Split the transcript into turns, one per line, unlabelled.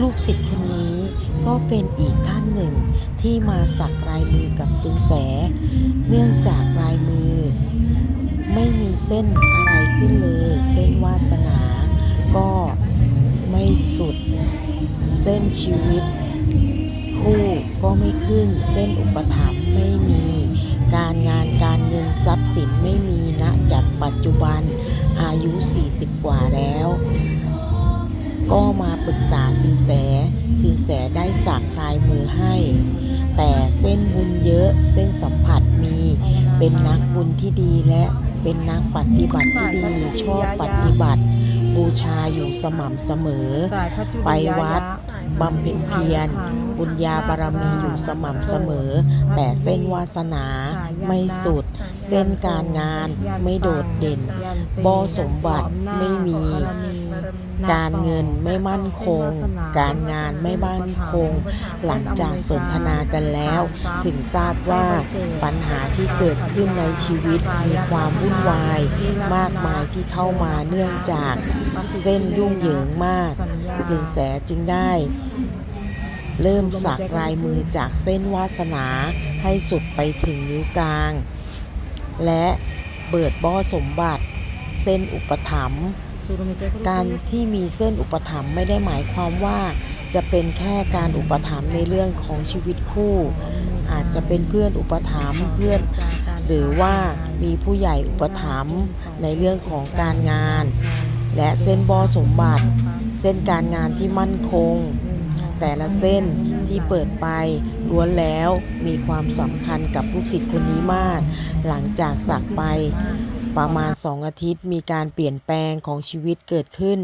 ลูกศิษย์คนนี้ก็เป็นอีกท่านหนึ่งที่มาสักลายมือกับสินแส เนื่องจากลายมือ ไม่มีเส้นอะไรขึ้นเลย เส้นวาสนา ก็ไม่สุด เส้นชีวิต คู่ก็ไม่ขึ้น เส้นอุปถัมภ์ไม่มี การงานการเงินทรัพย์สินไม่มีณจากปัจจุบันอายุ 40 กว่าแล้ว ก็มา ปรึกษาสินแส สินแสได้สักลายมือให้ แต่เส้นบุญเยอะเส้นสัมผัสมี เป็นนักบุญที่ดีและเป็นนักปฏิบัติที่ดีชอบปฏิบัติ บูชาอยู่สม่ำเสมอ ไปวัดบำเพ็ญเพียรบุญญาบารมีอยู่สม่ำเสมอ แต่เส้นวาสนาไม่สุด เส้นการงานไม่โดดเด่นบ่สมบัติไม่มี การเงินไม่มั่นคง การงานไม่มั่นคง หลังจากสนทนากันแล้ว ถึงทราบว่าปัญหาที่เกิดขึ้นในชีวิตมีความวุ่นวาย มากมายที่เข้ามาเนื่องจากเส้นยุ่งเหยิงมาก สินแสจึงได้เริ่มสักลายมือจากเส้นวาสนาให้สุดไปถึงนิ้วกลาง และเบิดบ่อสมบัติ เส้นอุปถัมภ์ การที่มีเส้นอุปถัมภ์ไม่ได้หมายความว่า จะเป็นแค่การอุปถัมภ์ในเรื่องของชีวิตคู่ อาจจะเป็นเพื่อนอุปถัมภ์เพื่อน หรือว่ามีผู้ใหญ่อุปถัมภ์ในเรื่องของการงาน และเส้นบอสมบัติ เส้นการงานที่มั่นคง แต่ละเส้นที่เปิดไปล้วนแล้วมีความสำคัญกับลูกศิษย์คนนี้มาก หลังจากสักไป ประมาณสองอาทิตย์มีการเปลี่ยนแปลงของชีวิตเกิดขึ้น